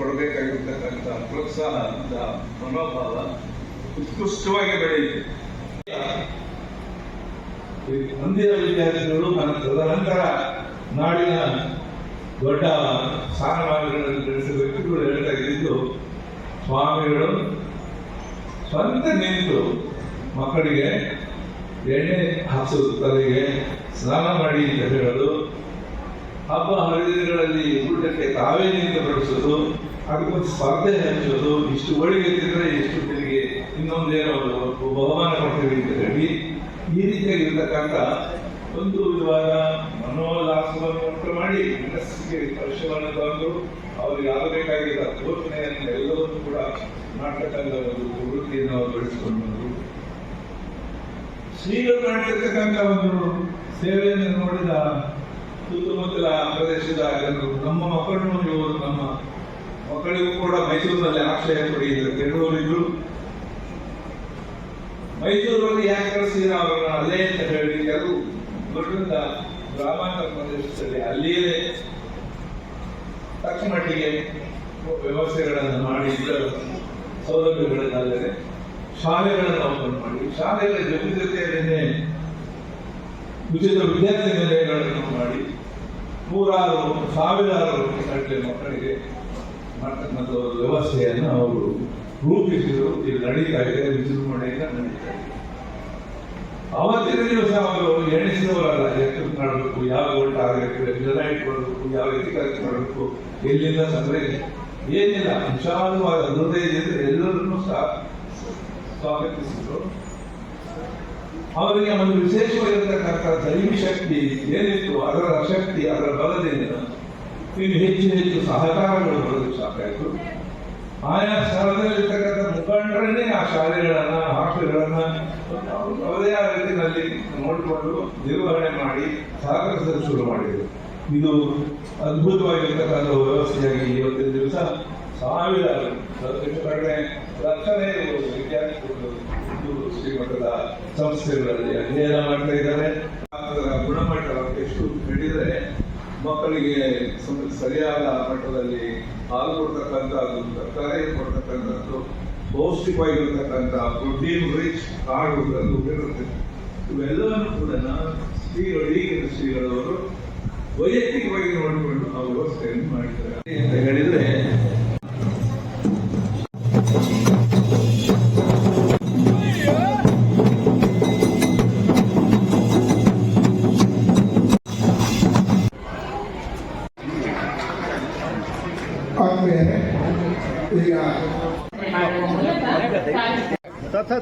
ಕೊಡಬೇಕಾಗಿರ್ತಕ್ಕಂಥ ಪ್ರೋತ್ಸಾಹ, ಅಂತ ಮನೋಭಾವ ಉತ್ಕೃಷ್ಟವಾಗಿ ಬೆಳೆಯಿತು ಮುಂದಿನ ವಿದ್ಯಾರ್ಥಿಗಳು ನನ್ನ ತದನಂತರ ನಾಡಿನ ದೊಡ್ಡ ಸ್ಥಾನಮಾನಗಳನ್ನು ವ್ಯಕ್ತಿಗಳು ಹೇಳ್ತಾ ಇದ್ದು ಸ್ವಾಮಿಗಳು ಸ್ವಂತ ನಿಂತು ಮಕ್ಕಳಿಗೆ ಎಣ್ಣೆ ಹಾಕಿಸೋದು ತಲೆಗೆ ಸ್ನಾನ ಮಾಡಿ ಅಂತ ಹೇಳೋದು, ಹಬ್ಬ ಹರಿದಿನಗಳಲ್ಲಿ ಊಟಕ್ಕೆ ತಾವೇ ನಿಂತು ಬಡಿಸೋದು ಅದಕ್ಕೊಂದು ಸ್ಪರ್ಧೆ ಹಂಚೋದು ಇಷ್ಟು ಒಳಗೆ ತಿಂದ್ರೆ ಇಷ್ಟು ತೆರಿಗೆ ಇನ್ನೊಂದೇನೋ ಒಂದು ಬಹುಮಾನ ಕೊಡ್ತೀವಿ ಅಂತ ಹೇಳಿ ಈ ರೀತಿಯಾಗಿರ್ತಕ್ಕಂಥ ಒಂದು ವಿಧವಾದ ಮನೋಲ್ಲಾಸವನ್ನು ಉಂಟು ಮಾಡಿ ಮನಸ್ಸಿಗೆ ಸ್ಪರ್ಶವನ್ನು ತಂದು ಅವ್ರಿಗೆ ಆಗಬೇಕಾಗಿದ್ದ ಬೋಧನೆಯನ್ನು ಎಲ್ಲವನ್ನೂ ಕೂಡ ನಾಟಕದ ಒಂದು ಪ್ರವೃತ್ತಿಯನ್ನು ಅವರು ಬೆಳೆಸಿಕೊಂಡು ಶ್ರೀಗಳು ಮಾಡಿರ್ತಕ್ಕಂಥ ಒಂದು ಸೇವೆಯನ್ನು ನೋಡಿದ ಸುತ್ತಮುತ್ತಲ ಪ್ರದೇಶದ ಜನರು, ನಮ್ಮ ಮಕ್ಕಳನ್ನು ಇವರು ನಮ್ಮ ಮಕ್ಕಳಿಗೂ ಕೂಡ ಮೈಸೂರಿನಲ್ಲಿ ಆಶ್ರಯ ಕೊಡಿ ಬೆಂಗಳೂರಿದ್ರು ಮೈಸೂರಲ್ಲಿ ಯಾಕೆ ಕಳಿಸಿದ್ರೆ ಅವರನ್ನ? ಅಲ್ಲೇ ಅಂತ ಹೇಳಿ. ಅದು ದೊಡ್ಡ ಗ್ರಾಮಾಂತರ ಪ್ರದೇಶದಲ್ಲಿ ಅಲ್ಲಿಯೇ ತಕ್ಷಣ ಮಟ್ಟಿಗೆ ವ್ಯವಸ್ಥೆಗಳನ್ನು ಮಾಡಿ ಇದರ ಸೌಲಭ್ಯಗಳನ್ನಲ್ಲದೆ ಶಾಲೆಗಳನ್ನು ಓಪನ್ ಮಾಡಿ, ಶಾಲೆಗಳ ಜೊತೆ ಜೊತೆಯಲ್ಲೇ ಉಚಿತ ವಿದ್ಯಾರ್ಥಿ ನಿಲಯಗಳನ್ನು ಮಾಡಿ, ನೂರಾರು ಸಾವಿರಾರು ಮಕ್ಕಳಿಗೆ ಮಾಡ್ತಕ್ಕಂಥ ವ್ಯವಸ್ಥೆಯನ್ನು ಅವರು ರೂಪಿಸಿದರು. ಇದು ನಡೀತಾ ಇದೆ ವಿಜೃಂಭಣೆಯಿಂದ ನಡೀತಾ ಇದೆ. ಅವತ್ತಿನ ದಿವಸ ಅವರು ಎಣಿಸಿದವರಲ್ಲ ಎಷ್ಟು ಮಾಡಬೇಕು ಯಾವ ಓಟ್ ಆಗಬೇಕು ಇಟ್ಕೊಳ್ಬೇಕು ಯಾವ ರೀತಿ ಖರ್ಚು ಮಾಡಬೇಕು ಎಲ್ಲಿಂದ ಸಂಗ್ರಹ ಏನಿಲ್ಲ. ವಿಶಾಲವಾದ ಹೃದಯ ಎಲ್ಲರನ್ನೂ ಸಹ ಸ್ವಾಗತಿಸಿದರು. ಅವರಿಗೆ ಒಂದು ವಿಶೇಷವಾಗಿರತಕ್ಕಂಥ ದೈವಿ ಶಕ್ತಿ ಏನಿತ್ತು, ಅದರ ಶಕ್ತಿ, ಅದರ ಬಲದಿಂದ ಇನ್ನು ಹೆಚ್ಚು ಹೆಚ್ಚು ಸಹಕಾರಗಳು ಬರೋದು ಸಾಕಾಯಿತು ಆಯಾ ಸ್ಥಳದಲ್ಲಿರ್ತಕ್ಕಂಥ ಮುಖಂಡರನ್ನೇ ಆ ಶಾಲೆಗಳನ್ನ, ಹಾಸ್ಟೆಲ್ಗಳನ್ನ ಅವರೇ ಆ ರೀತಿಯಲ್ಲಿ ನೋಡಿಕೊಂಡು ನಿರ್ವಹಣೆ ಮಾಡಿ, ಸಹಕರಿಸಲು ಶುರು ಮಾಡಿದರು. ಇದು ಅದ್ಭುತವಾಗಿರ್ತಕ್ಕಂಥ ವ್ಯವಸ್ಥೆಯಾಗಿ ಇವತ್ತಿನ ದಿವಸ ಸಾವಿರಾರು ಕಡೆ ಲಕ್ಷನೇ ವಿದ್ಯಾರ್ಥಿಗಳು ಶ್ರೀಮಠದ ಸಂಸ್ಥೆಗಳಲ್ಲಿ ಅಧ್ಯಯನ ಮಾಡ್ತಾ ಇದ್ದಾರೆ. ಗುಣಮಟ್ಟ ಎಷ್ಟು ಹೇಳಿದರೆ ಮಕ್ಕಳಿಗೆ ಸರಿಯಾದ ಮಟ್ಟದಲ್ಲಿ ಹಾಲು ಕೊಡ್ತಕ್ಕಂಥದ್ದು ತರಕಾರಿ ಕೊಡ್ತಕ್ಕಂಥದ್ದು ಪೌಷ್ಟಿಕವಾಗಿರ್ತಕ್ಕಂಥ ಪ್ರೋಟೀನ್ ರಿಚ್ ಕಾಳು ಅದು ಇರುತ್ತೆ. ಇವೆಲ್ಲವನ್ನು ಕೂಡ ಶ್ರೀಗಳು, ಈಗಿನ ಶ್ರೀಗಳವರು ವೈಯಕ್ತಿಕವಾಗಿ ನೋಡಿಕೊಂಡು ಆ ವ್ಯವಸ್ಥೆಯನ್ನು ಮಾಡಿದ್ದಾರೆ.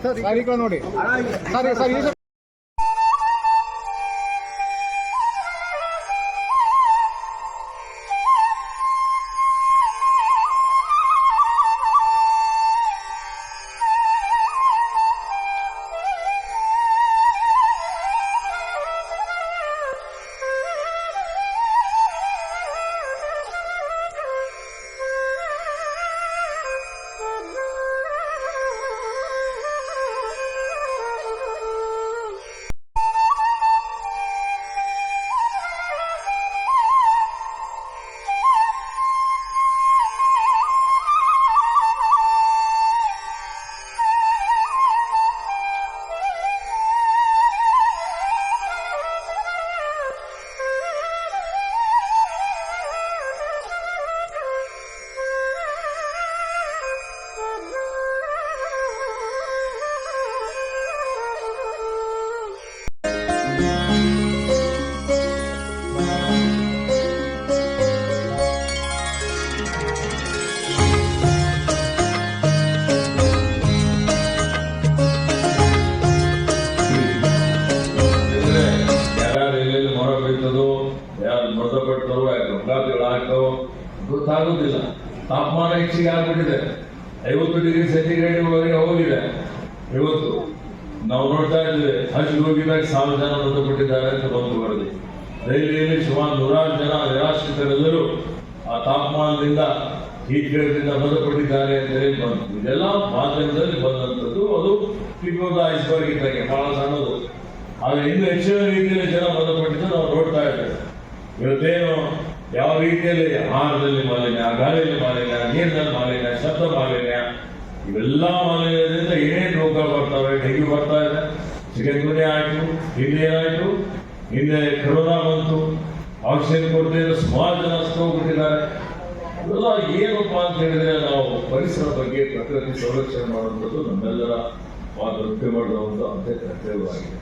ಸರ್ ನೋಡಿ ಸರಿ ಸರ್ ಹೆಚ್ಚಿಗೆ ಆಗ್ಬಿಟ್ಟಿದೆ ಐವತ್ತು ಡಿಗ್ರಿ ಸೆಂಟಿಗ್ರೇಡ್ ಹೋಗಿದೆ. ಇವತ್ತು ನಾವು ನೋಡ್ತಾ ಇದ್ದೇವೆ, ಹಜ್ ಹೋಗಿದಾಗ ಸಾವಿರ ಜನ ಮೃತಪಟ್ಟಿದ್ದಾರೆ ಅಂತ ಬಂದು ವರದಿ. ರೈಲಿನಲ್ಲಿ ಸುಮಾರು ನೂರಾರು ಜನ ನಿರಾಶ್ರಿತರೆಲ್ಲರೂ ಆ ತಾಪಮಾನದಿಂದ ಹೀಟ್ಗಳಿಂದ ಮೃತಪಟ್ಟಿದ್ದಾರೆ ಅಂತ ಹೇಳಿ ಬಂತು. ಇದೆಲ್ಲ ಮಾಧ್ಯಮದಲ್ಲಿ ಬಂದಂಥದ್ದು ಅದು ಟಿಪ್ಪದ ಐಸ್ಬರ್ಗ್ ಇದ್ದಂಗೆ ಬಹಳ ಸಣ್ಣದು. ಆದ್ರೆ ಇನ್ನು ಹೆಚ್ಚಿನ ರೀತಿಯಲ್ಲಿ ಜನ ಮೃತಪಟ್ಟಿದ್ದು ನಾವು ನೋಡ್ತಾ ಇದ್ದೇವೆ. ಇವತ್ತೇನು ಯಾವ ರೀತಿಯಲ್ಲಿ ಆಹಾರದಲ್ಲಿ ಮಾಲಿನ್ಯ, ಗಾಳಿಯಲ್ಲಿ ಮಾಲಿನ್ಯ, ನೀರಿನಲ್ಲಿ ಮಾಲಿನ್ಯ, ಶಬ್ದ ಮಾಲಿನ್ಯ, ಇವೆಲ್ಲ ಮಾಲಿನ್ಯದಿಂದ ಏನೇನು ರೋಗ ಬರ್ತವೆ, ಡೆಂಗ್ಯೂ ಬರ್ತಾ ಇದೆ. ಚಿಕನ್ ಗುನ್ಯ ಆಯಿತು ಹಿಂದೆ ಆಯಿತು ಹಿಂದೆ ಕರೋನಾ ಬಂತು, ಆಕ್ಸಿಜನ್ ಕೊರತೆ ಸುಮಾರು ಜನ ಹೋಗ್ಬಿಟ್ಟಿದ್ದಾರೆ ಇವೆಲ್ಲ ಏನಪ್ಪ ಅಂತ ಹೇಳಿದ್ರೆ ನಾವು ಪರಿಸರ ಬಗ್ಗೆ ಪ್ರಕೃತಿ ಸಂರಕ್ಷಣೆ ಮಾಡುವಂಥದ್ದು ನಮ್ಮೆಲ್ಲರ ದೊಡ್ಡ ಮಾಡುವಂಥ ಅಂತ್ಯ ಕರ್ತವ್ಯವಾಗಿದೆ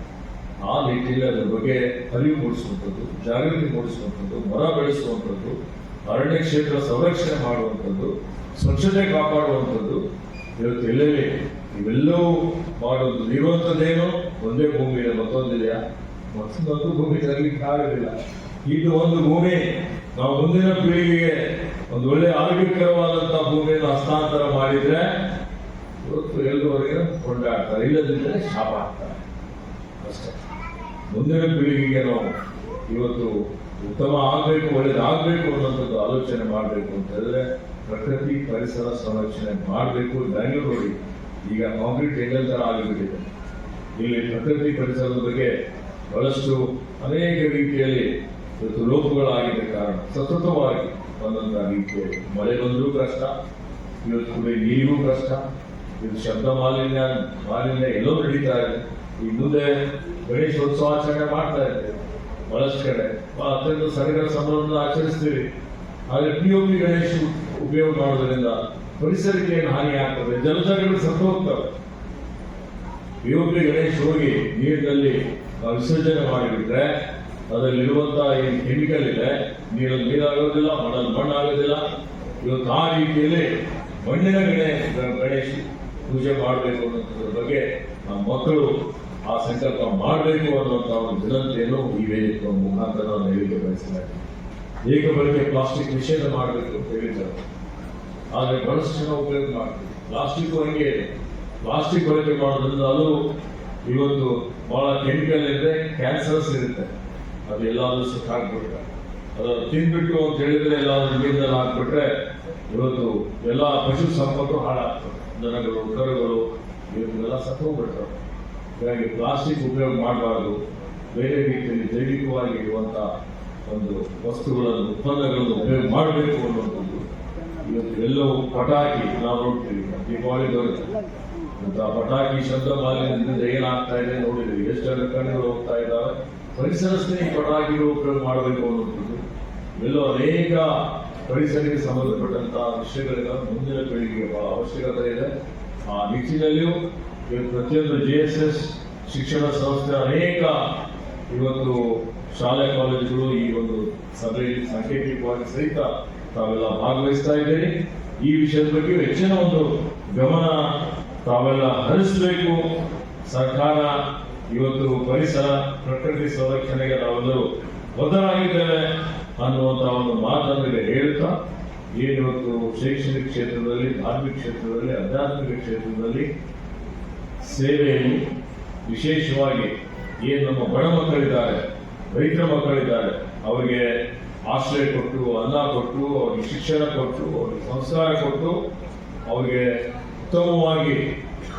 ಆ ನಿಟ್ಟಿನಲ್ಲಿ ಅದರ ಬಗ್ಗೆ ಅರಿವು ಮೂಡಿಸುವಂಥದ್ದು, ಜಾಗೃತಿ ಮೂಡಿಸುವಂಥದ್ದು, ಮರ ಬೆಳೆಸುವಂಥದ್ದು, ಅರಣ್ಯ ಕ್ಷೇತ್ರ ಸಂರಕ್ಷಣೆ ಮಾಡುವಂಥದ್ದು, ಸ್ವಚ್ಛತೆ ಕಾಪಾಡುವಂಥದ್ದು. ಇವತ್ತು ಎಲ್ಲೆಲ್ಲಿ ಇವೆಲ್ಲವೂ ಮಾಡೋದು ಇರುವಂಥದ್ದೇನು ಒಂದೇ ಭೂಮಿ ಇದೆ ಮತ್ತೊಂದಿದೆಯಾ? ಮತ್ತೊಂದು ಭೂಮಿ ತರಲಿಕ್ಕೆ ಆಗೋದಿಲ್ಲ. ಇದು ಒಂದು ಭೂಮಿ. ನಾವು ಮುಂದಿನ ಪೀಳಿಗೆಗೆ ಒಂದು ಒಳ್ಳೆ ಆರೋಗ್ಯಕರವಾದಂತಹ ಭೂಮಿಯನ್ನು ಹಸ್ತಾಂತರ ಮಾಡಿದ್ರೆ ಇವತ್ತು ಎಲ್ಲರವರೆಗೆ ಕೊಂಡಾಡ್ತಾರೆ, ಇಲ್ಲದಿದ್ದರೆ ಶಾಪ ಆಗ್ತಾರೆ. ಅಷ್ಟೇ. ಮುಂದಿನ ಪೀಳಿಗೆಗೆ ನಾವು ಇವತ್ತು ಉತ್ತಮ ಆಗಬೇಕು, ಒಳ್ಳೇದಾಗಬೇಕು ಅನ್ನೋಂಥದ್ದು ಆಲೋಚನೆ ಮಾಡಬೇಕು ಅಂತ ಹೇಳಿದ್ರೆ ಪ್ರಕೃತಿ ಪರಿಸರ ಸಂರಕ್ಷಣೆ ಮಾಡಬೇಕು ಬೆಂಗಳೂರು ನೋಡಿ. ಈಗ ಕಾಂಕ್ರೀಟ್ ಎಂಗಲ್ ತರ ಆಗಿಬಿಟ್ಟಿದೆ. ಇಲ್ಲಿ ಪ್ರಕೃತಿ ಪರಿಸರದ ಬಗ್ಗೆ ಬಹಳಷ್ಟು ಅನೇಕ ರೀತಿಯಲ್ಲಿ ಇವತ್ತು ಲೋಪಗಳಾಗಿದ್ದ ಕಾರಣ, ಸತತವಾಗಿ ಬಂದಂತಹ ರೀತಿಯಲ್ಲಿ. ಮಳೆ ಬಂದರೂ ಕಷ್ಟ, ಇವತ್ತು ಕೂಡ ನೀರಿಗೂ ಕಷ್ಟ ಇದು ಶಬ್ದ ಮಾಲಿನ್ಯ ಮಾಲಿನ್ಯ ಎಲ್ಲೋ ನಡೀತಾ ಇದೆ. ಈ ಮುಂದೆ ಗಣೇಶೋತ್ಸವಾಚರಣೆ ಮಾಡ್ತಾ ಇದ್ದೇವೆ ಬಹಳಷ್ಟು ಕಡೆ. ಅತ್ಯಂತ ಸಡಗರ ಸಂಬಂಧ ಆಚರಿಸ್ತೀವಿ. ಆದರೆ ಪಿ ಒ ಪಿ ಗಣೇಶ ಉಪಯೋಗ ಮಾಡೋದ್ರಿಂದ ಪರಿಸರಕ್ಕೆ ಏನು ಹಾನಿ ಆಗ್ತದೆ? ಜಲಚರಗಳು ಸತ್ತು ಹೋಗ್ತವೆ ಪಿ ಒ ಪಿ ಗಣೇಶ್ ಹೋಗಿ ನೀರಿನಲ್ಲಿ ವಿಸರ್ಜನೆ ಮಾಡಿಬಿಟ್ರೆ ಅದರಲ್ಲಿರುವಂತಹ ಏನು ಕೆಮಿಕಲ್ ಇದೆ, ನೀರಲ್ಲಿ ನೀರಾಗೋದಿಲ್ಲ, ಮಣ್ಣಲ್ಲಿ ಮಣ್ಣು ಆಗೋದಿಲ್ಲ ಇವತ್ತು ಆ ರೀತಿಯಲ್ಲಿ ಮಣ್ಣಿನ ಗಣೇಶ ಗಣೇಶ್ ಪೂಜೆ ಮಾಡಬೇಕು ಅನ್ನೋದ್ರ ಬಗ್ಗೆ ನಮ್ಮ ಮಕ್ಕಳು ಆ ಸಂಕಲ್ಪ ಮಾಡಬೇಕು ಅನ್ನುವಂಥ ಒಂದು ವಿನಂತಿಯನ್ನು ಈ ವೇದಿಕೆ ಮುಖಾಂತರ ನಾನು ಹೇಳಿಕೆ ಬಯಸಲಾಗಿದೆ. ಏಕ ಬಳಕೆ ಪ್ಲಾಸ್ಟಿಕ್ ನಿಷೇಧ ಮಾಡಬೇಕು ಅಂತ ಹೇಳಿದ್ದಾರೆ. ಆದರೆ ಬಹಳಷ್ಟು ಜನ ಉಪಯೋಗ ಮಾಡ್ತೀವಿ ಪ್ಲಾಸ್ಟಿಕ್ ಹಂಗೆ ಪ್ಲಾಸ್ಟಿಕ್ ಬಳಕೆ ಮಾಡೋದ್ರಿಂದ ಅದು ಇವತ್ತು ಬಹಳ ಕೆಮಿಕಲ್ ಇದೆ ಕ್ಯಾನ್ಸರ್ಸ್ ಇರುತ್ತೆ. ಅದು ಎಲ್ಲಾದ್ರೂ ಸುತ್ತ ಹಾಕ್ಬಿಟ್ರೆ. ಅದು ತಿನ್ಬಿಟ್ಟು ಅಂತ ಹೇಳಿದ್ರೆ ಎಲ್ಲಾದ್ರೂ ನೀರಿನಲ್ಲಿ ಹಾಕ್ಬಿಟ್ರೆ ಇವತ್ತು ಎಲ್ಲ ಪಶು ಸಂಪತ್ತು ಹಾಳಾಗ್ತದೆ. ದನಗಳು, ಕರುಗಳು ಇವನ್ನೆಲ್ಲ ಸತ್ತು ಹೋಗ್ಬಿಡ್ತವೆ ಹೀಗಾಗಿ ಪ್ಲಾಸ್ಟಿಕ್ ಉಪಯೋಗ ಮಾಡಬಾರ್ದು. ಬೇರೆ ರೀತಿಯಲ್ಲಿ ಜೈವಿಕವಾಗಿ ಇರುವಂತಹ ಒಂದು ವಸ್ತುಗಳನ್ನು, ಉತ್ಪನ್ನಗಳನ್ನು ಉಪಯೋಗ ಮಾಡಬೇಕು ಅನ್ನುವಂಥದ್ದು ಇವತ್ತು ಎಲ್ಲವೂ ಪಟಾಕಿ ನಾವು ನೋಡ್ತೀವಿ. ದೀಪಾವಳಿ ಬರುತ್ತೆ ಅಂತ ಪಟಾಕಿ ಶಬ್ದ ಮಾಲಿನ್ಯದಿಂದ ಏನಾಗ್ತಾ ಇದೆ ನೋಡಿದ್ವಿ ಎಷ್ಟೆಲ್ಲ ಕಣ್ಣುಗಳು ಹೋಗ್ತಾ ಇದ್ದಾವೆ. ಪರಿಸರ ಸ್ನೇಹಿ ಪಟಾಕಿಗಳು ಉಪಯೋಗ ಮಾಡಬೇಕು ಅನ್ನುವಂಥದ್ದು. ಇವೆಲ್ಲೋ ಅನೇಕ ಪರಿಸರಕ್ಕೆ ಸಂಬಂಧಪಟ್ಟಂತಹ ವಿಷಯಗಳಿಂದ ಮುಂದಿನ ಪೀಳಿಗೆಗೆ ಬಹಳ ಅವಶ್ಯಕತೆ ಇದೆ. ಆ ನಿಟ್ಟಿನಲ್ಲಿಯೂ ಇವತ್ತು ಪ್ರತಿಯೊಂದು ಜೆ ಎಸ್ ಎಸ್ ಶಿಕ್ಷಣ ಸಂಸ್ಥೆ ಅನೇಕ ಇವತ್ತು ಶಾಲೆ, ಕಾಲೇಜುಗಳು ಈ ಒಂದು ಸಭೆಯಲ್ಲಿ ಸಾಂಕೇತಿಕವಾಗಿ ಸಹಿತ ತಾವೆಲ್ಲ ಭಾಗವಹಿಸ್ತಾ ಇದ್ದೀರಿ. ಈ ವಿಷಯದ ಬಗ್ಗೆ ಹೆಚ್ಚಿನ ಒಂದು ಗಮನ ತಾವೆಲ್ಲ ಹರಿಸಬೇಕು. ಸರ್ಕಾರ ಇವತ್ತು ಪರಿಸರ, ಪ್ರಕೃತಿ ಸಂರಕ್ಷಣೆಗೆ ನಾವೆಲ್ಲರೂ ಬದ್ಧರಾಗಿದ್ದೇವೆ ಅನ್ನುವಂತ ಒಂದು ಮಾತನ್ನು ಹೇಳ್ತಾ ಏನಿವತ್ತು ಶೈಕ್ಷಣಿಕ ಕ್ಷೇತ್ರದಲ್ಲಿ, ಧಾರ್ಮಿಕ ಕ್ಷೇತ್ರದಲ್ಲಿ, ಆಧ್ಯಾತ್ಮಿಕ ಕ್ಷೇತ್ರದಲ್ಲಿ ಸೇವೆಯನ್ನು ವಿಶೇಷವಾಗಿ ಏನು ನಮ್ಮ ಬಡ ಮಕ್ಕಳಿದ್ದಾರೆ ರೈತರ ಮಕ್ಕಳಿದ್ದಾರೆ, ಅವರಿಗೆ ಆಶ್ರಯ ಕೊಟ್ಟು, ಅನ್ನ ಕೊಟ್ಟು, ಅವರಿಗೆ ಶಿಕ್ಷಣ ಕೊಟ್ಟು, ಅವರಿಗೆ ಸಂಸ್ಕಾರ ಕೊಟ್ಟು, ಅವರಿಗೆ ಉತ್ತಮವಾಗಿ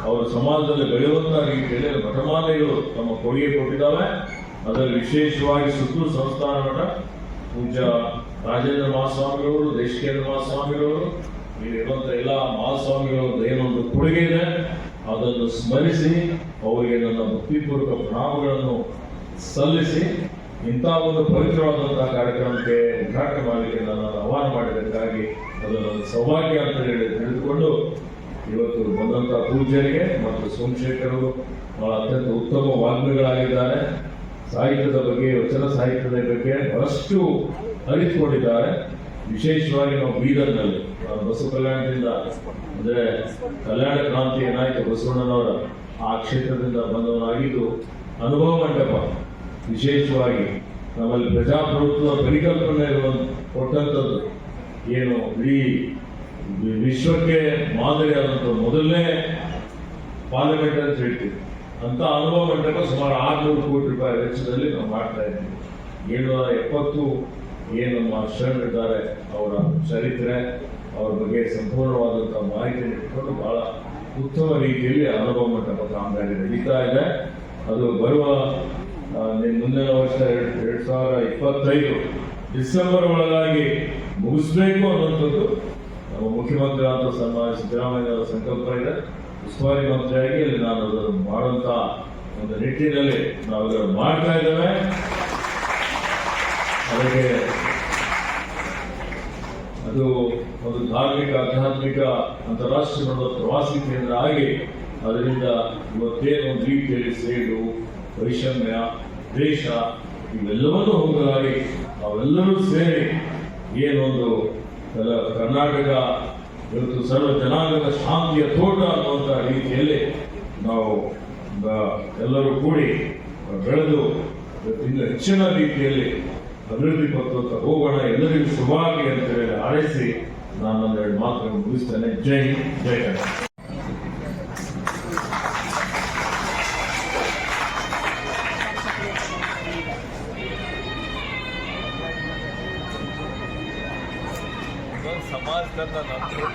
ಅವರು ಸಮಾಜದಲ್ಲಿ ಬೆಳೆಯುವಂತಹ ರೀತಿಯಲ್ಲಿ ಮಠಮಾಲೆಗಳು ತಮ್ಮ ಕೊಡುಗೆ ಕೊಟ್ಟಿದ್ದಾವೆ. ಅದರಲ್ಲಿ ವಿಶೇಷವಾಗಿ ಸುತ್ತೂರು ಸಂಸ್ಥಾನ ಮಠ ಪೂಜ ರಾಜೇಂದ್ರ ಮಹಾಸ್ವಾಮಿಗಳವರು, ದೇಶಕೇಂದ್ರ ಮಹಾಸ್ವಾಮಿಗಳವರು ಇಲ್ಲಿರುವಂತಹ ಎಲ್ಲ ಮಹಾಸ್ವಾಮಿಗಳ ಏನೊಂದು ಕೊಡುಗೆ ಇದೆ. ಅದನ್ನು ಸ್ಮರಿಸಿ, ಅವರಿಗೆ ನನ್ನ ಭಕ್ತಿಪೂರ್ವಕ ಪ್ರಣಾಮಗಳನ್ನು ಸಲ್ಲಿಸಿ, ಇಂಥ ಒಂದು ಪವಿತ್ರವಾದಂತಹ ಕಾರ್ಯಕ್ರಮಕ್ಕೆ ಉದ್ಘಾಟನೆ ಮಾಡಲಿಕ್ಕೆ ನಾನು ಆಹ್ವಾನ ಮಾಡಿದ್ದಕ್ಕಾಗಿ ಅದನ್ನು ಸೌಭಾಗ್ಯ ಅಂತ ಹೇಳಿ ತಿಳಿದುಕೊಂಡು ಇವತ್ತು ಬಂದಂತಹ ಪೂಜ್ಯರಿಗೆ ಮತ್ತು ಸೋಮಶೇಖರರು ಬಹಳ ಅತ್ಯಂತ ಉತ್ತಮ ವಾಗ್ಮಿಗಳಾಗಿದ್ದಾರೆ. ಸಾಹಿತ್ಯದ ಬಗ್ಗೆ, ವಚನ ಸಾಹಿತ್ಯದ ಬಗ್ಗೆ ಬಹಳಷ್ಟು ಅರಿತುಕೊಂಡಿದ್ದಾರೆ. ವಿಶೇಷವಾಗಿ ನಾವು ಬೀದರ್ನಲ್ಲಿ ಬಸವ ಕಲ್ಯಾಣದಿಂದ ಅಂದ್ರೆ ಕಲ್ಯಾಣ ಕ್ರಾಂತಿ ಏನಾಯ್ತು ಬಸವಣ್ಣನವರ ಆ ಕ್ಷೇತ್ರದಿಂದ ಬಂದವನಾಗಿದ್ದು ಅನುಭವ ಮಂಟಪ. ವಿಶೇಷವಾಗಿ ನಮ್ಮಲ್ಲಿ ಪ್ರಜಾಪ್ರಭುತ್ವ ಪರಿಕಲ್ಪನೆ ಇರುವ ಕೊಟ್ಟಂಥದ್ದು ಏನು, ಇಡೀ ವಿಶ್ವಕ್ಕೆ ಮಾದರಿಯಾದಂಥ ಮೊದಲನೇ ಪಾರ್ಲಿಮೆಂಟ್ ಅಂತ ಹೇಳ್ತೀವಿ. ಅಂತ ಅನುಭವ ಮಂಟಪ ಸುಮಾರು ಆರ್ನೂರು ಕೋಟಿ ರೂಪಾಯಿ ವೆಚ್ಚದಲ್ಲಿ ನಾವು ಮಾಡ್ತಾ ಇದ್ದೀವಿ. ಏಳ್ನೂರ ಎಪ್ಪತ್ತು ಏನು ನಮ್ಮ ಅವರ ಚರಿತ್ರೆ, ಅವ್ರ ಬಗ್ಗೆ ಸಂಪೂರ್ಣವಾದಂಥ ಮಾಹಿತಿಯನ್ನು ಇಟ್ಕೊಂಡು ಬಹಳ ಉತ್ತಮ ರೀತಿಯಲ್ಲಿ ಅನುಭವ ಮಂಟಪ ಕಾಮಗಾರಿ ನಡೀತಾ ಇದೆ. ಅದು ಬರುವ ಮುಂದಿನ ವರ್ಷ ಎರಡು ಸಾವಿರ ಇಪ್ಪತ್ತೈದು ಡಿಸೆಂಬರ್ ಒಳಗಾಗಿ ಮುಗಿಸ್ಬೇಕು ಅನ್ನೋಂಥದ್ದು ನಮ್ಮ ಮುಖ್ಯಮಂತ್ರಿ ಅಂತ ಸನ್ಮಾನ ಸಿದ್ದರಾಮಯ್ಯ ಅವರ ಸಂಕಲ್ಪ ಇದೆ. ಉಸ್ತುವಾರಿ ಮಂತ್ರಿಯಾಗಿ ಅಲ್ಲಿ ನಾನು ಅದನ್ನು ಮಾಡುವಂತ ಒಂದು ನಿಟ್ಟಿನಲ್ಲಿ ನಾವು ಅದನ್ನು ಮಾಡ್ತಾ ಇದ್ದೇವೆ. ಅದಕ್ಕೆ ಅದು ಒಂದು ಧಾರ್ಮಿಕ, ಆಧ್ಯಾತ್ಮಿಕ, ಅಂತಾರಾಷ್ಟ್ರೀಯ ಮಟ್ಟದ ಪ್ರವಾಸಿ ಕೇಂದ್ರ ಆಗಿ ಅದರಿಂದ ಇವತ್ತೇನು ಒಂದು ರೀತಿಯಲ್ಲಿ ಸೇಡು, ವೈಷಮ್ಯ, ದ್ವೇಷ ಇವೆಲ್ಲವನ್ನೂ ಹೋಗಲಾಗಿ ಅವೆಲ್ಲರೂ ಸೇರಿ ಏನೊಂದು ಕರ್ನಾಟಕ, ಇವತ್ತು ಸರ್ವ ಜನಾಂಗದ ಶಾಂತಿಯ ತೋಟ ಅನ್ನುವಂಥ ರೀತಿಯಲ್ಲಿ ನಾವು ಎಲ್ಲರೂ ಕೂಡಿ ಬೆಳೆದು ಹೆಚ್ಚಿನ ರೀತಿಯಲ್ಲಿ ಅಭಿವೃದ್ಧಿ ಪತ್ರದ ಹೋಗೋಣ ಎಲ್ಲರಿಗೂ ಶುಭವಾಗಿ ಅಂತ ಹೇಳಿ ಹಾರೈಸಿ ನಾನು ಒಂದೆರಡು ಮಾತುಗಳನ್ನು ಮುಗಿಸ್ತೇನೆ. ಜೈ ಜೈ ಕನ್ನಡ ಸಮಾಜದ ಅವರೇ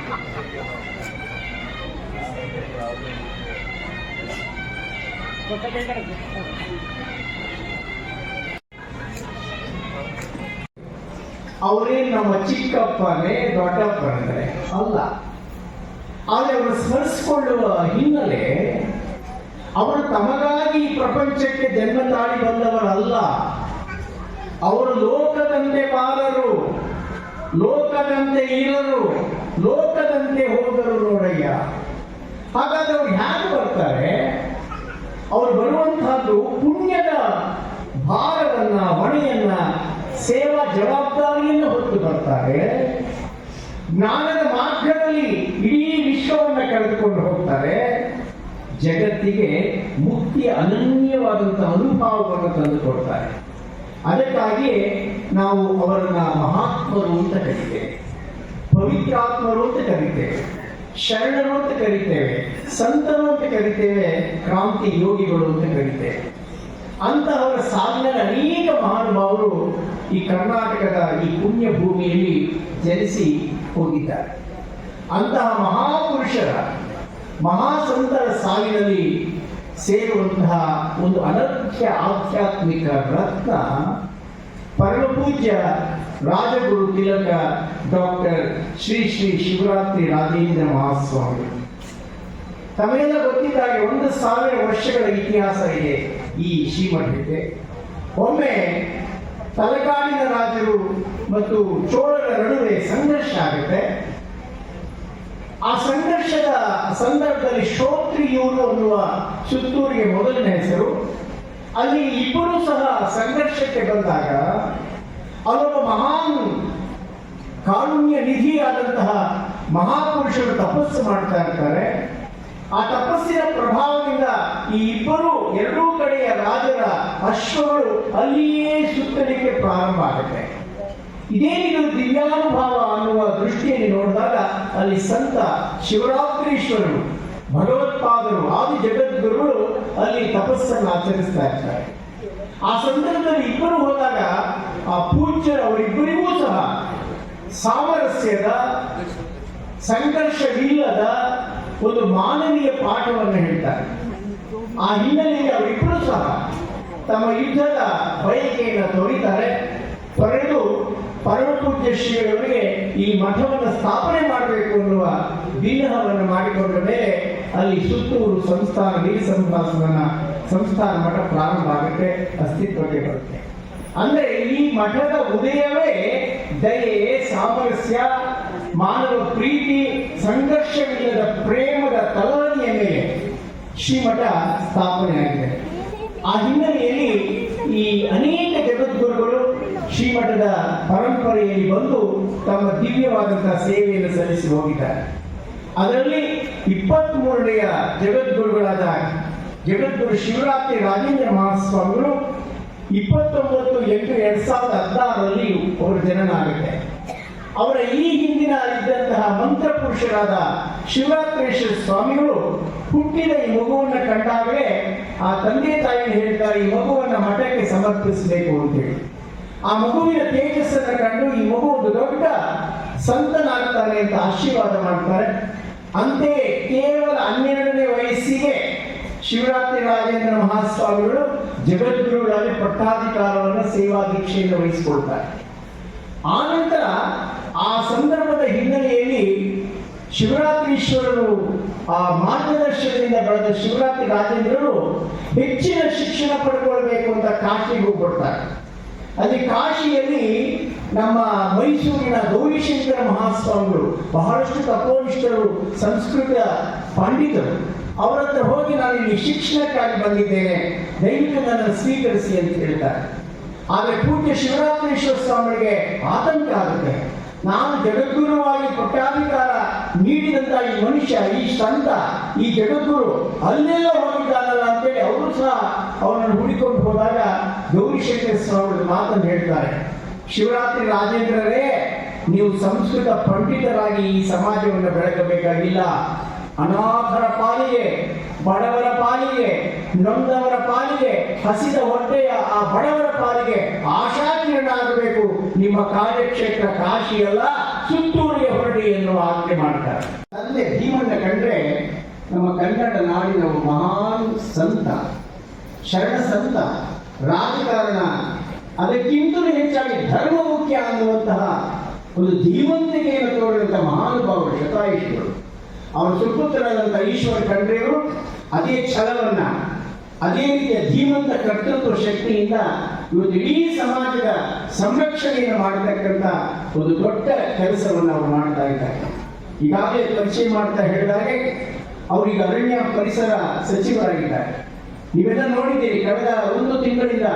ಚಿಕ್ಕಪ್ಪನೇ ದೊಡ್ಡಪ್ಪನೇ ಅಲ್ಲ, ಆದರೆ ಅವರು ಸ್ಮರಿಸಿಕೊಳ್ಳುವ ಹಿನ್ನೆಲೆ ಅವರು ತಮಗಾಗಿ ಈ ಪ್ರಪಂಚಕ್ಕೆ ಜನ್ಮ ತಾಳಿ ಬಂದವರಲ್ಲ. ಅವರು ಲೋಕದಂತೆ ಬಾರರು, ಲೋಕದಂತೆ ಇರರು, ಲೋಕದಂತೆ ಹೋದರು ನೋಡಯ್ಯ. ಹಾಗಾದ್ರೆ ಅವ್ರು ಹ್ಯಾಗೆ ಬರ್ತಾರೆ? ಅವ್ರು ಬರುವಂತಹದ್ದು ಪುಣ್ಯದ ಭಾರವನ್ನ, ಹೊಣೆಯನ್ನ ಸೇವಾ ಜವಾಬ್ದಾರಿಯನ್ನು ಹೊತ್ತು ಬರ್ತಾರೆ. ಜ್ಞಾನದ ಮಾರ್ಗದಲ್ಲಿ ಇಡೀ ವಿಶ್ವವನ್ನು ಕಳೆದುಕೊಂಡು ಹೋಗ್ತಾರೆ. ಜಗತ್ತಿಗೆ ಮುಕ್ತಿಯ ಅನನ್ಯವಾದಂತಹ ಅನುಭವವನ್ನು ತಂದುಕೊಡ್ತಾರೆ ಅದಕ್ಕಾಗಿ ನಾವು ಅವರನ್ನ ಮಹಾತ್ಮರು ಅಂತ ಕರಿತೇವೆ. ಪವಿತ್ರಾತ್ಮರು ಅಂತ ಕರಿತೇವೆ. ಶರಣರು ಅಂತ ಕರಿತೇವೆ. ಸಂತರು ಅಂತ ಕರಿತೇವೆ. ಕ್ರಾಂತಿ ಯೋಗಿಗಳು ಅಂತ ಕರಿತೇವೆ. ಅಂತಹವರ ಸಾಧನೆ ಅನೇಕ ಮಹಾನುಭಾವರು ಈ ಕರ್ನಾಟಕದ ಈ ಪುಣ್ಯ ಭೂಮಿಯಲ್ಲಿ ಜನಿಸಿ ಹೋಗಿದ್ದಾರೆ. ಅಂತಹ ಮಹಾಪುರುಷರ, ಮಹಾಸಂತರ ಸಾಲಿನಲ್ಲಿ ಸೇರುವಂತಹ ಒಂದು ಅನರ್ಘ್ಯ ಆಧ್ಯಾತ್ಮಿಕ ರತ್ನ ಪರಮಪೂಜ್ಯ ರಾಜಗುರು ತಿಲಕ ಡಾಕ್ಟರ್ ಶ್ರೀ ಶ್ರೀ ಶಿವರಾತ್ರಿ ರಾಜೇಂದ್ರ ಮಹಾಸ್ವಾಮಿ. ತಮಗೆಲ್ಲ ಗೊತ್ತಿದ್ದಾಗೆ ಒಂದು ಸಾವಿರ ವರ್ಷಗಳ ಇತಿಹಾಸ ಇದೆ ಈ ಶ್ರೀಮಠಕ್ಕೆ. ಒಮ್ಮೆ ತಲಕಾಡಿನ ರಾಜರು ಮತ್ತು ಚೋಳರ ನಡುವೆ ಸಂಘರ್ಷ ಆಗುತ್ತೆ. ಆ ಸಂಘರ್ಷದ ಸಂದರ್ಭದಲ್ಲಿ ಶ್ರೋತ್ರಿಯೂರು ಅನ್ನುವ ಸುತ್ತೂರಿಗೆ ಮೊದಲನೇ ಹೆಸರು. ಅಲ್ಲಿ ಇಬ್ಬರು ಸಹ ಸಂಘರ್ಷಕ್ಕೆ ಬಂದಾಗ ಅವರ ಮಹಾನ್ ಕಾರುಣ್ಯ ನಿಧಿಯಾದಂತಹ ಮಹಾಪುರುಷರು ತಪಸ್ಸು ಮಾಡ್ತಾ ಇರ್ತಾರೆ. ಆ ತಪಸ್ಸಿನ ಪ್ರಭಾವದಿಂದ ಈ ಇಬ್ಬರು ಎರಡೂ ಕಡೆಯ ರಾಜರ ಅಶ್ವಗಳು ಅಲ್ಲಿಯೇ ಸುತ್ತಲಿಕ್ಕೆ ಪ್ರಾರಂಭ ಆಗುತ್ತೆ. ಇದೇನಿದು ದಿವ್ಯಾನುಭಾವ ಅನ್ನುವ ದೃಷ್ಟಿಯಲ್ಲಿ ನೋಡಿದಾಗ ಅಲ್ಲಿ ಸಂತ ಶಿವರಾತ್ರೀಶ್ವರರು, ಭಗವತ್ಪಾದರು, ಆದಿ ಜಗದ್ಗುರುಗಳು ಅಲ್ಲಿ ತಪಸ್ಸನ್ನು ಆಚರಿಸ್ತಾ ಇರ್ತಾರೆ. ಆ ಸಂದರ್ಭದಲ್ಲಿ ಇಬ್ಬರು ಹೋದಾಗ ಆ ಪೂಜ್ಯರ ಅವರಿಬ್ಬರಿಗೂ ಸಹ ಸಾಮರಸ್ಯದ ಸಂಘರ್ಷವಿಲ್ಲದ ಒಂದು ಮಾನವೀಯ ಪಾಠವನ್ನು ಹೇಳ್ತಾರೆ. ಆ ಹಿನ್ನೆಲೆಯಲ್ಲಿ ಅವರಿಬ್ಬರು ಸಹ ತಮ್ಮ ಯುದ್ಧದ ಬಯಕೆಯನ್ನು ತೋರಿತಾರೆ. ತೊರೆದು ಪರಮಪೂಜ್ಯ ಶ್ರೀಗಳಿಗೆ ಈ ಮಠವನ್ನು ಸ್ಥಾಪನೆ ಮಾಡಬೇಕು ಅನ್ನುವ ವಿನಹವನ್ನು ಮಾಡಿಕೊಂಡ ಮೇಲೆ ಅಲ್ಲಿ ಸುತ್ತೂರು ಸಂಸ್ಥಾನ ನೀರು ಸಂಭಾಸನ ಸಂಸ್ಥಾನ ಮಠ ಪ್ರಾರಂಭ ಆಗುತ್ತೆ, ಅಸ್ತಿತ್ವಕ್ಕೆ ಬರುತ್ತೆ. ಅಂದ್ರೆ ಈ ಮಠದ ಉದಯವೇ ದಯೆ, ಸಾಮರಸ್ಯ, ಮಾನವ ಪ್ರೀತಿ, ಸಂಘರ್ಷವಿಲ್ಲದ ಪ್ರೇಮದ ತಲವಣಿಯ ಮೇಲೆ ಶ್ರೀಮಠ ಸ್ಥಾಪನೆಯಾಗಿದೆ ಆ ಹಿನ್ನೆಲೆಯಲ್ಲಿ ಈ ಅನೇಕ ಜಗದ್ಗುರುಗಳು ಶ್ರೀಮಠದ ಪರಂಪರೆಯಲ್ಲಿ ಬಂದು ತಮ್ಮ ದಿವ್ಯವಾದಂತಹ ಸೇವೆಯನ್ನು ಸಲ್ಲಿಸಿ ಹೋಗಿದ್ದಾರೆ. ಅದರಲ್ಲಿ ಇಪ್ಪತ್ತ್ ಮೂರನೆಯ ಜಗದ್ಗುರುಗಳಾದ ಜಗದ್ಗುರು ಶಿವರಾತ್ರಿ ರಾಜೇಂದ್ರ ಮಹಾಸ್ವಾಮಿಗಳು, ಇಪ್ಪತ್ತೊಂಬತ್ತು ಎಂಟು ಎರಡ್ ಸಾವಿರದ ಹದಿನಾರರಲ್ಲಿ ಅವರು ಜನನ ಆಗುತ್ತೆ ಅವರ ಈ ಹಿಂದಿನ ಇದ್ದಂತಹ ಮಂತ್ರ ಪುರುಷರಾದ ಶಿವರಾತ್ರೇಶ್ವರ ಸ್ವಾಮಿಗಳು ಹುಟ್ಟಿದ ಈ ಮಗುವನ್ನು ಕಂಡಾಗಲೇ ಆ ತಂದೆ ತಾಯಿ ಹೇಳ್ತಾರೆ ಈ ಮಗುವನ್ನು ಮಠಕ್ಕೆ ಸಮರ್ಪಿಸಬೇಕು ಅಂತೇಳಿ. ಆ ಮಗುವಿನ ತೇಜಸ್ಸನ್ನು ಕಂಡು ಈ ಮಗು ಒಂದು ದೊಡ್ಡ ಸಂತನಾಗ್ತಾನೆ ಅಂತ ಆಶೀರ್ವಾದ ಮಾಡ್ತಾರೆ. ಅಂತೆಯೇ ಕೇವಲ ಹನ್ನೆರಡನೇ ವಯಸ್ಸಿಗೆ ಶಿವರಾತ್ರಿ ರಾಜೇಂದ್ರ ಮಹಾಸ್ವಾಮಿಗಳು ಜಗದ್ಗುರುಗಳಲ್ಲಿ ಪಟ್ಟಾಧಿಕಾರವನ್ನು ಸೇವಾ ದೀಕ್ಷೆಯನ್ನು ವಹಿಸಿಕೊಳ್ತಾರೆ. ಆನಂತರ ಆ ಸಂದರ್ಭದ ಹಿನ್ನೆಲೆಯಲ್ಲಿ ಶಿವರಾತ್ರೀಶ್ವರರು ಆ ಮಾರ್ಗದರ್ಶನದಿಂದ ಬೆಳೆದ ಶಿವರಾತ್ರಿ ರಾಜೇಂದ್ರರು ಹೆಚ್ಚಿನ ಶಿಕ್ಷಣ ಪಡ್ಕೊಳ್ಬೇಕು ಅಂತ ಕಾಶಿಗೆ ಹೋಗ್ಬಿಡ್ತಾರೆ. ಅಲ್ಲಿ ಕಾಶಿಯಲ್ಲಿ ನಮ್ಮ ಮೈಸೂರಿನ ಗೌರಿಶಂಕರ ಮಹಾಸ್ವಾಮಿಗಳು, ಬಹಳಷ್ಟು ತಪೋನಿಷ್ಠರು ಸಂಸ್ಕೃತ ಪಂಡಿತರು, ಅವರತ್ರ ಹೋಗಿ ನಾನು ಇಲ್ಲಿ ಶಿಕ್ಷಣಕ್ಕಾಗಿ ಬಂದಿದ್ದೇನೆ, ದಯವಿಟ್ಟು ನನ್ನನ್ನು ಸ್ವೀಕರಿಸಿ ಅಂತ ಹೇಳ್ತಾರೆ. ಆದರೆ ಪೂಜ್ಯ ಶಿವರಾತ್ರೇಶ್ವರ ಸ್ವಾಮಿಗಳಿಗೆ ಆತಂಕ ಆಗುತ್ತೆ. ನಾನು ಜಗದ್ಗುರುವಾಗಿ ಪಟ್ಟಾಧಿಕಾರ ನೀಡಿದಂತ ಈ ಮನುಷ್ಯ, ಈ ಸಂತ, ಈ ಜಗದ್ಗುರು ಅಲ್ಲೆಲ್ಲ ಹೋಗಿದ್ದಾನಲ್ಲ ಅಂತೇಳಿ ಅವರು ಸಹ ಅವನನ್ನು ಹುಡಿಕೊಂಡು ಹೋದಾಗ ಗೌರಿಶಂಕರ ಸ್ವಾಮಿ ಮಾತನ್ನು ಹೇಳ್ತಾರೆ. ಶಿವರಾತ್ರಿ ರಾಜೇಂದ್ರರೇ, ನೀವು ಸಂಸ್ಕೃತ ಪಂಡಿತರಾಗಿ ಈ ಸಮಾಜವನ್ನು ಬೆಳಗಬೇಕಾಗಿಲ್ಲ ಅನಾಥರ ಪಾಲಿಗೆ ಬಡವರ ಪಾಲಿಗೆ, ನೊಂದವರ ಪಾಲಿಗೆ, ಹಸಿದ ಹೊಟ್ಟೆಯ ಆ ಬಡವರ ಪಾಲಿಗೆ ಆಶಾಕಿರಣ ಆಗಬೇಕು. ನಿಮ್ಮ ಕಾರ್ಯಕ್ಷೇತ್ರ ಕಾಶಿಯಲ್ಲ ಸುತ್ತೂರಿಗೆ ಹೊರಡಿ ಎನ್ನುವ ಆಜ್ಞೆ ಮಾಡ್ತಾರೆ. ತಂದೆ ಭೀಮಣ್ಣ ಕಂಡ್ರೆ ನಮ್ಮ ಕನ್ನಡ ನಾಡಿನ ಮಹಾನ್ ಸಂತ, ಶರಣ ಸಂತ, ರಾಜಕಾರಣ, ಅದಕ್ಕಿಂತಲೂ ಹೆಚ್ಚಾಗಿ ಧರ್ಮ ಮುಖ್ಯ ಅನ್ನುವಂತಹ ಒಂದು ಧೀಮಂತಿಕೆಯನ್ನು ತೋರಿದಂತಹ ಮಹಾನುಭಾವರು ಶತಾಯುಷಿಗಳು. ಅವರ ಸುಪುತ್ರರಾದಂಥ ಈಶ್ವರ ಖಂಡ್ರೆಯವರು ಅದೇ ಛಲವನ್ನ, ಅದೇ ರೀತಿಯ ಧೀಮಂತ ಕರ್ತೃತ್ವ ಶಕ್ತಿಯಿಂದ ಇವತ್ತು ಇಡೀ ಸಮಾಜದ ಸಂರಕ್ಷಣೆಯನ್ನು ಮಾಡತಕ್ಕಂಥ ಒಂದು ದೊಡ್ಡ ಕೆಲಸವನ್ನು ಅವರು ಮಾಡ್ತಾ ಇದ್ದಾರೆ. ಈಗಾಗಲೇ ಪರಿಚಯ ಮಾಡ್ತಾ ಹೇಳಿದಾಗೆ ಅವರೀಗ ಅರಣ್ಯ ಪರಿಸರ ಸಚಿವರಾಗಿದ್ದಾರೆ. ನೀವೆಲ್ಲ ನೋಡಿದ್ದೀರಿ, ಕಳೆದ ಒಂದು ತಿಂಗಳಿಂದ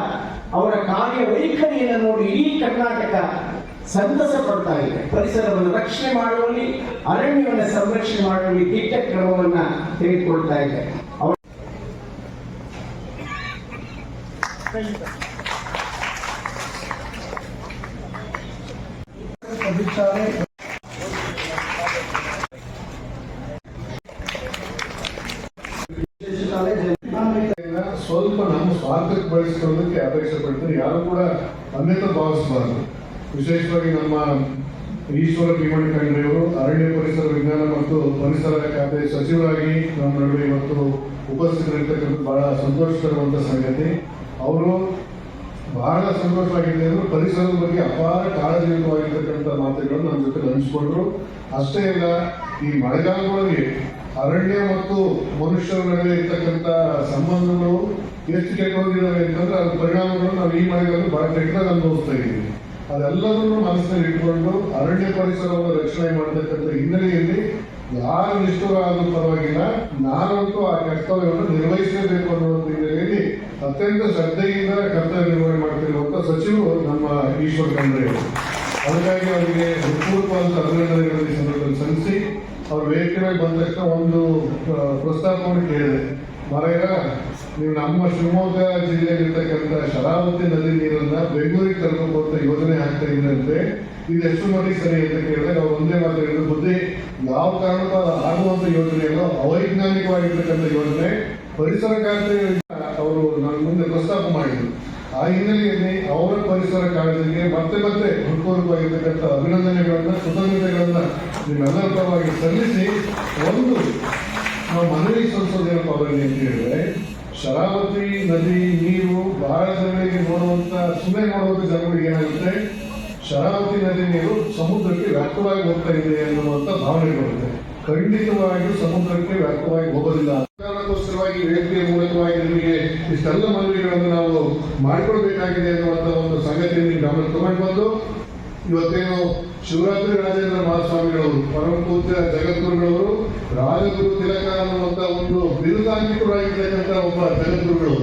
ಅವರ ಕಾರ್ಯ ವೈಖರಿಯನ್ನು ನೋಡಿ ಇಡೀ ಕರ್ನಾಟಕ ಸಂತಸ ಪಡ್ತಾ ಇದೆ. ಪರಿಸರವನ್ನು ರಕ್ಷಣೆ ಮಾಡುವಲ್ಲಿ, ಅರಣ್ಯವನ್ನು ಸಂರಕ್ಷಣೆ ಮಾಡುವಲ್ಲಿ ದಿಟ್ಟ ಕ್ರಮವನ್ನ ತೆಗೆದುಕೊಳ್ತಾ ಇದೆ. ಅವರ ಇದನ್ನ ಸ್ವಲ್ಪ ನಮ್ಮ ಸ್ವಾರ್ಥಕ್ಕೆ ಬಳಸಿಕೊಳ್ಳೋದಕ್ಕೆ ಅಪೇಕ್ಷೆ ಪಡ್ತಾರೆ. ಯಾರು ಕೂಡ ಅನ್ಯತ ಭಾವಿಸಬಾರದು. ವಿಶೇಷವಾಗಿ ನಮ್ಮ ಈಶ್ವರ ಭೀಮಣ್ಣ ಖಂಡ್ರೆಯವರು ಅರಣ್ಯ ಪರಿಸರ ವಿಜ್ಞಾನ ಮತ್ತು ಪರಿಸರ ಖಾತೆ ಸಚಿವರಾಗಿ ನಮ್ಮ ನಡುವೆ ಇವತ್ತು ಉಪಸ್ಥಿತರಿರ್ತಕ್ಕಂಥ ಬಹಳ ಸಂತೋಷಕರವಂತ ಸಂಗತಿ. ಅವರು ಬಹಳ ಸಂತೋಷವಾಗಿದೆ ಅಂದ್ರೆ ಪರಿಸರದ ಬಗ್ಗೆ ಅಪಾರ ಕಾಳಜಿಯುತವಾಗಿರ್ತಕ್ಕಂಥ ಮಾತುಗಳನ್ನು ನಮ್ಮ ಜೊತೆ ಹಂಚಿಕೊಂಡ್ರು. ಅಷ್ಟೇ ಇಲ್ಲ ಈ ಮಳೆಗಾಲದೊಳಗೆ ಅರಣ್ಯ ಮತ್ತು ಮನುಷ್ಯರ ನಡುವೆ ಇರ್ತಕ್ಕಂಥ ಸಂಬಂಧಗಳು ಎಷ್ಟು ಕೆಟ್ಟೋಗಿದ್ದಾವೆ ಅಂತಂದ್ರೆ ಅದ್ರ ಪರಿಣಾಮಗಳು ನಾವು ಈ ಮಳೆಗಾಲ ಬಹಳ ಕೆಟ್ಟದಾಗ ಅನುಭವಿಸ್ತಾ ಇದ್ದೀವಿ. ಅದೆಲ್ಲದನ್ನು ಮನಸ್ಸಿನಲ್ಲಿ ಇಟ್ಕೊಂಡು ಅರಣ್ಯ ಪರಿಸರವನ್ನು ರಕ್ಷಣೆ ಮಾಡತಕ್ಕಂಥ ಹಿನ್ನೆಲೆಯಲ್ಲಿ ಯಾರು ನಿಷ್ಠುರಾದ್ರೂ ಪರವಾಗಿಲ್ಲ, ನಾನಂತೂ ಆ ಕರ್ತವ್ಯವನ್ನು ನಿರ್ವಹಿಸಲೇಬೇಕು ಅನ್ನುವಂಥ ಹಿನ್ನೆಲೆಯಲ್ಲಿ ಅತ್ಯಂತ ಶ್ರದ್ಧೆಯಿಂದ ಕರ್ತವ್ಯ ನಿರ್ವಹಣೆ ಮಾಡ್ತಿರುವಂತ ಸಚಿವರು ನಮ್ಮ ಈಶ್ವರ ಖಂಡ್ರೆ ಅದಕ್ಕಾಗಿ ಅವರಿಗೆ ಹೃತ್ಪೂರ್ವವಾದ ಅಭಿನಂದನೆಗಳನ್ನು ಈ ಸಂದರ್ಭದಲ್ಲಿ ಸಲ್ಲಿಸಿ, ಅವ್ರ ವೇದಿಕೆ ಮೇಲೆ ಒಂದು ಪ್ರಸ್ತಾಪವನ್ನು ಕೇಳಿದೆ. ಮರೆಯ ನೀವು ನಮ್ಮ ಶಿವಮೊಗ್ಗ ಜಿಲ್ಲೆಯಲ್ಲಿರ್ತಕ್ಕಂಥ ಶರಾವತಿ ನದಿ ನೀರನ್ನ ಬೆಂಗಳೂರಿಗೆ ತರಬೇಕು ಯೋಜನೆ ಹಾಕ್ತಾ ಇದ್ದಂತೆ ಇದು ಎಷ್ಟು ಮಟ್ಟಿಗೆ ಸರಿ ಅಂತ ಕೇಳಿದ್ರೆ ನಾವು ಒಂದೇ ಮಾತು ಹೇಳಿದ್ರು ಬುದ್ಧಿ ಯಾವ ಕಾರಣಕ್ಕೂ ಆಗುವಂತ ಯೋಜನೆ ಅಲ್ಲ, ಅವೈಜ್ಞಾನಿಕವಾಗಿರ್ತಕ್ಕಂಥ ಯೋಜನೆ. ಪರಿಸರ ಕಾಳಜಿ ಅವರು ನನ್ನ ಮುಂದೆ ಪ್ರಸ್ತಾಪ ಮಾಡಿದ್ರು. ಆ ಹಿನ್ನೆಲೆಯಲ್ಲಿ ಅವರ ಪರಿಸರ ಕಾಳಜಿಗೆ ಮತ್ತೆ ಮತ್ತೆ ಹೃತ್ಪೂರ್ವವಾಗಿರ್ತಕ್ಕಂಥ ಅಭಿನಂದನೆಗಳನ್ನ, ಕೃತಜ್ಞತೆಗಳನ್ನ ನಿಮ್ಮೆಲ್ಲರ ಪರವಾಗಿ ಸಲ್ಲಿಸಿ ಒಂದು ನಾವು ಮನವಿ ಸಲ್ಲಿಸೋದೇನಪ್ಪ ಅವರಲ್ಲಿ ಅಂತ ಹೇಳಿದ್ರೆ ಶರಾವತಿ ನದಿ ನೀರು ಬಹಳ ಜನರಿಗೆ ನೋಡುವಂತ ಸುಮ್ಮನೆ ನೋಡುವಂತ ಜನಗಳಿಗೆ ಏನಾಗುತ್ತೆ? ಶರಾವತಿ ನದಿ ನೀರು ಸಮುದ್ರಕ್ಕೆ ವ್ಯಾಪ್ತವಾಗಿ ಹೋಗ್ತಾ ಇದೆ ಅನ್ನುವಂತ ಭಾವನೆ ಬರುತ್ತೆ. ಖಂಡಿತವಾಗಿಯೂ ಸಮುದ್ರಕ್ಕೆ ವ್ಯಾಪ್ತವಾಗಿ ಹೋಗೋದಿಲ್ಲ. ಕಾರಣಕ್ಕೋಸ್ಕರವಾಗಿ ವೇದಿಕೆಯ ಮೂಲಕವಾಗಿ ನಿಮಗೆ ಇಷ್ಟೆಲ್ಲ ಮನವಿಗಳನ್ನು ನಾವು ಮಾಡಿಕೊಡ್ಬೇಕಾಗಿದೆ ಅನ್ನುವಂತ ಒಂದು ಸಂಗತಿಯನ್ನು ಗಮನ ತಗೊಂಡು ಬಂದು ಇವತ್ತೇನು ಶಿವರಾತ್ರಿ ರಾಜೇಂದ್ರ ಮಹಾಸ್ವಾಮಿಗಳವರು ಪರಮ ಪೂಜ್ಯ ಜಗದ್ಗುರುಗಳವರು, ರಾಜಗುರು ತಿಲಕ ಅನ್ನುವಂತ ಒಂದು ಬಿರುದಾಂಕಿತರಾಗಿರ್ತಕ್ಕಂಥ ಒಬ್ಬ ಜಗದ್ಗುರುಗಳು.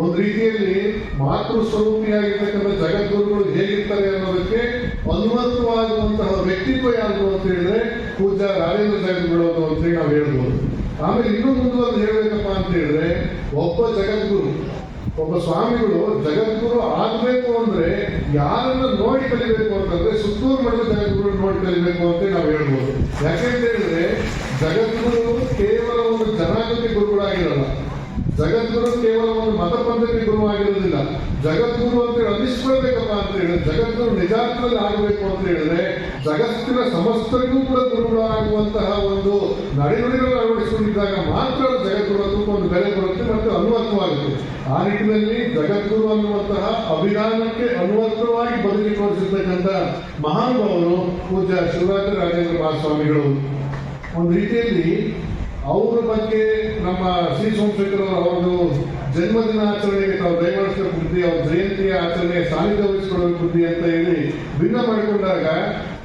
ಒಂದು ರೀತಿಯಲ್ಲಿ ಮಾತೃ ಸ್ವರೂಪಿಯಾಗಿರ್ತಕ್ಕಂಥ ಜಗದ್ಗುರುಗಳು ಹೇಗಿರ್ತಾರೆ ಅನ್ನೋದಕ್ಕೆ ಅನುಮತವಾಗುವಂತಹ ವ್ಯಕ್ತಿತ್ವ ಯಾರು ಅಂತ ಹೇಳಿದ್ರೆ ಪೂಜ್ಯ ರಾಜೇಂದ್ರ ಜಗದ್ಗುರು ಅಂತ ಹೇಳಿ ನಾವು ಹೇಳ್ಬೋದು. ಆಮೇಲೆ ಇನ್ನೊಂದು ಮುಂದುವರೆದು ಹೇಳಬೇಕಪ್ಪ ಅಂತ ಹೇಳಿದ್ರೆ, ಒಬ್ಬ ಜಗದ್ಗುರು ಒಬ್ಬ ಸ್ವಾಮಿಗಳು ಜಗದ್ಗುರು ಆಗ್ಬೇಕು ಅಂದ್ರೆ ಯಾರನ್ನ ನೋಡಿ ಕಲಿಬೇಕು ಅಂತಂದ್ರೆ ಸುತ್ತೂರು ಮಠದ ಜಗದ್ಗುರು ನೋಡಿ ಕಲಿಬೇಕು ಅಂತ ನಾವು ಹೇಳ್ಬೋದು. ಯಾಕೆಂತ ಹೇಳಿದ್ರೆ ಜಗದ್ಗುರು ಕೇವಲ ಒಂದು ಜನಾಗತಿ ಗುರುಗಳಾಗಿರಲ್ಲ. ಜಗದ್ಗುರು ಕೇವಲ ಒಂದು ಮತ ಪದ್ಧತಿ ಗುರು ಆಗಿರೋದಿಲ್ಲ ಜಗದ್ಗುರು ಅಂತ ಹೇಳಿ ಅನ್ನಿಸ್ಕೊಳ್ಬೇಕಪ್ಪ ಅಂತ ಹೇಳಿದ್ರೆ, ಜಗದ್ಗುರು ನಿಜಾರ್ಥದಲ್ಲಿ ಆಗಬೇಕು ಅಂತ ಹೇಳಿದ್ರೆ, ಜಗತ್ತಿನ ಸಮಸ್ತರಿಗೂ ಕೂಡ ಗುರುಗಳಾಗುವಂತಹ ಒಂದು ನಡೆನುಡಿಗಳನ್ನು ಅಳವಡಿಸಿಕೊಂಡಿದ್ದಾಗ ಮಾತ್ರ ಜಗದ್ಗುರು ಒಂದು ಬೆಲೆ ಬರುತ್ತೆ ಮತ್ತು ಅನುವರ್ಥವಾಗುತ್ತೆ ಆ ನಿಟ್ಟಿನಲ್ಲಿ ಜಗದ್ಗುರು ಅನ್ನುವಂತಹ ಅಭಿಧಾನಕ್ಕೆ ಅನುವರ್ಥವಾಗಿ ಬದುಕಿ ತೋರಿಸಿರ್ತಕ್ಕಂಥ ಮಹಾನುಭಾವರು ಪೂಜ್ಯ ಶಿವರಾತ್ರಿ ರಾಜೇಂದ್ರ ಮಹಾಸ್ವಾಮಿಗಳು ಒಂದು ರೀತಿಯಲ್ಲಿ ಅವರ ಬಗ್ಗೆ ನಮ್ಮ ಶ್ರೀ ಸೋಮಶೇಖರ್ ಜನ್ಮದಿನ ಆಚರಣೆಗೆ ತಾವು ದಯಮಾಡಿಸ್ತಾ ಬುದ್ಧಿ, ಅವ್ರ ಜಯಂತಿಯ ಆಚರಣೆ ಸಾನ್ನಿಧ್ಯ ವಹಿಸಿಕೊಳ್ಳುವ ಬುದ್ಧಿ ಅಂತ ಹೇಳಿ ಭಿನ್ನ ಮಾಡಿಕೊಂಡಾಗ,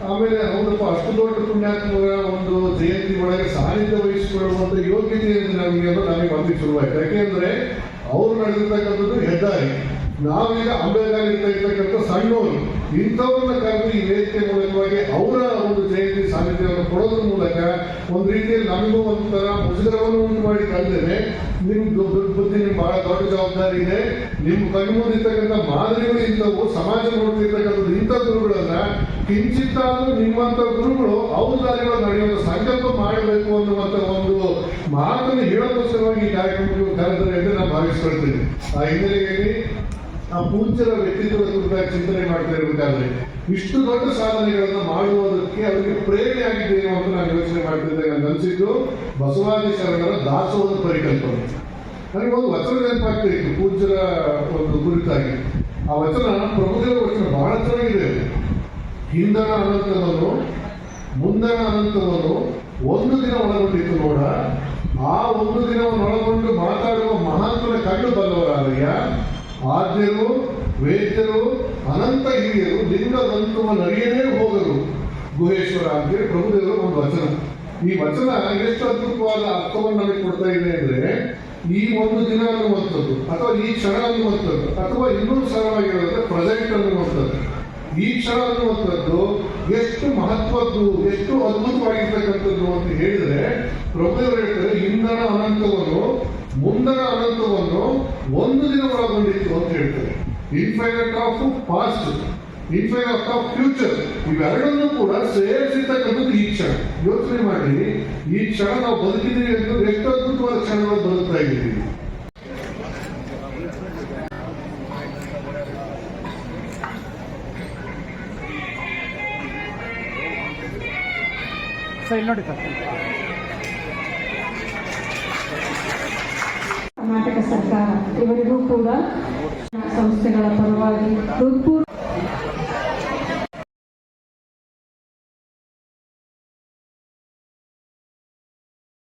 ಆಮೇಲೆ ಹೌದಪ್ಪ, ಅಷ್ಟು ದೊಡ್ಡ ಪುಣ್ಯಾತ್ಮರ ಒಂದು ಜಯಂತಿ ಒಳಗೆ ಸಾನ್ನಿಧ್ಯ ವಹಿಸಿಕೊಳ್ಳುವಂಥ ಯೋಗ್ಯತೆ ನಮಗೆ ನಮಗೆ ಬಂದಿಗೆ ಶುರುವಾಯಿತು. ಯಾಕೆಂದ್ರೆ ಅವ್ರು ನಡೆದಿರ್ತಕ್ಕಂಥದ್ದು ಹೆದ್ದಾರಿ. ನಾವೀಗ ಅಂಬೇಡ್ಕರ್ ಇರ್ತಕ್ಕಂಥ ಸಣ್ಣವರು, ಇಂಥವ್ರನ್ನ ಕರೆದು ಈ ವೇದಿಕೆ ಮೂಲಕವಾಗಿ ಅವರ ಒಂದು ಜಯಂತಿ ಸಾನ್ನಿಧ್ಯವನ್ನು ಕೊಡೋದ್ರ ಮೂಲಕ ಒಂದು ರೀತಿಯಲ್ಲಿ ನಮಗೂ ಒಂಥರ ಮುಜುಗರವನ್ನು ಉಂಟು ಮಾಡಿ ಕಲ್ದೇನೆ ನಿಮ್ ದೊಡ್ಡ ಬುದ್ಧಿ ನಿಮ್ ಬಹಳ ದೊಡ್ಡ ಜವಾಬ್ದಾರಿ ಇದೆ. ನಿಮ್ ಇರ್ತಕ್ಕಂಥ ಮಾದರಿಗಳು ಇಂಥವು, ಸಮಾಜ ನೋಡ್ತಿರ್ತಕ್ಕಂಥದ್ದು ಇಂಥ ಗುರುಗಳನ್ನ ಕಿಂಚಿತ್ತಾದ್ರೂ ನಿಮ್ಮಂತ ಗುರುಗಳು ಅವ್ರ ದಾರಿಗಳು ನಡೆಯುವ ಸಂಕಲ್ಪ ಮಾಡಬೇಕು ಅನ್ನುವಂತ ಒಂದು ಮಾತನ್ನು ಹೇಳೋದಕ್ಕೋಸ್ಕರವಾಗಿ ಈ ಕಾರ್ಯಕ್ರಮಕ್ಕೆ ಕರೆದರೆ ಎಂದು ನಾನು ಭಾವಿಸ್ಕೊಳ್ತೀನಿ. ಆ ಹಿನ್ನೆಲೆಯಲ್ಲಿ ಆ ಪೂಜ್ಯರ ವ್ಯಕ್ತಿತ್ವದ ಕುರಿತಾಗಿ ಚಿಂತನೆ ಮಾಡ್ತಾ ಇರಬೇಕಾದ್ರೆ ಇಷ್ಟು ದೊಡ್ಡ ಸಾಧನೆಗಳನ್ನು ಮಾಡುವುದಕ್ಕೆ ಅವರಿಗೆ ಪ್ರೇರಣೆ ಆಗಿದ್ದೇನೋ ಅಂತ ನಾನು ಯೋಚನೆ ಮಾಡ್ತಿದ್ದೇನೆ ಅಂತ ಅನಿಸಿದ್ದು, ಬಸವಾದಿ ಶರಣರ ದಾಸೋಹದ ಪರಿಕಲ್ಪನೆ. ನನಗೆ ಒಂದು ವಚನ ನೆನಪಾಗ್ತಾ ಇತ್ತು ಪೂಜ್ಯರ ಒಂದು ಕುರಿತಾಗಿ. ಆ ವಚನ ಪ್ರಭುದೇವ ವಚನ ಬಹಳ ಚೆನ್ನಾಗಿದೆ. ಹಿಂದಣ ಅನಂತವನ್ನು ಮುಂದಣ ಅನಂತವನ್ನು ಒಂದು ದಿನ ಒಳಗೊಂಡಿತ್ತು ನೋಡ. ಆ ಒಂದು ದಿನವನ್ನು ಒಳಗೊಂಡು ಮಾತಾಡುವ ಮಹಾತ್ಮನ ಕಣ್ಣು ಬಲ್ಲವರಾರಯ್ಯ ಆದ್ಯರು, ವೇದ್ಯರು, ಅನಂತ ಹಿರಿಯರು ಲಿಂಗದಂತುವ ನರಿಯನೇ ಹೋಗರು ಗುಹೇಶ್ವರ ಅಂತೇಳಿ ಪ್ರಭುದೇವರ ಒಂದು ವಚನ. ಈ ವಚನ ಎಷ್ಟು ಅದ್ಭುತವಾದ ಅರ್ಥವನ್ನು ನಮಗೆ ಕೊಡ್ತಾ ಇದೆ ಅಂದ್ರೆ, ಈ ಒಂದು ದಿನ ಅನ್ನುವಂಥದ್ದು, ಅಥವಾ ಈ ಕ್ಷಣ ಅನ್ನುವಂಥದ್ದು, ಅಥವಾ ಇನ್ನೊಂದು ಸರಳವಾಗಿರೋದ್ರೆ ಪ್ರೆಸೆಂಟ್ ಅನ್ನುವಂಥದ್ದು. ಈ ಕ್ಷಣ ಅನ್ನುವಂಥದ್ದು ಎಷ್ಟು ಮಹತ್ವದ್ದು, ಎಷ್ಟು ಅದ್ಭುತವಾಗಿರ್ತಕ್ಕಂಥದ್ದು ಅಂತ ಹೇಳಿದ್ರೆ, ಪ್ರಭುದೇವರು ಹೇಳ್ತಾರೆ, ಇಂಧನ ಅನಂತವನ್ನು ಮುಂದಣ ಅನಂತವನ್ನು ಒಂದು ದಿನ ಒಳಗೊಂಡಿತ್ತು ಅಂತ ಹೇಳ್ತಾರೆ. Infinite of past infinite of future ಇವೆರಡನ್ನೂ ಕೂಡ ಸೇರಿಸಿರ್ತಕ್ಕಂಥದ್ದು ಈ ಕ್ಷಣ. ಯೋಚನೆ ಮಾಡಿ, ಈ ಕ್ಷಣ ನಾವು ಬದುಕಿದ್ದೀವಿ ಎಂದು ಎಷ್ಟು ಅದ್ಭುತವಾದ ಕ್ಷಣಗಳು ಬದುಕ್ತಾ ಇದ್ದೀವಿ. ನೋಡಿ ಸರ್. ಕೂಡ ಸಂಸ್ಥೆಗಳ ಪರವಾಗಿ ಹೃತ್ಪೂರ್ವ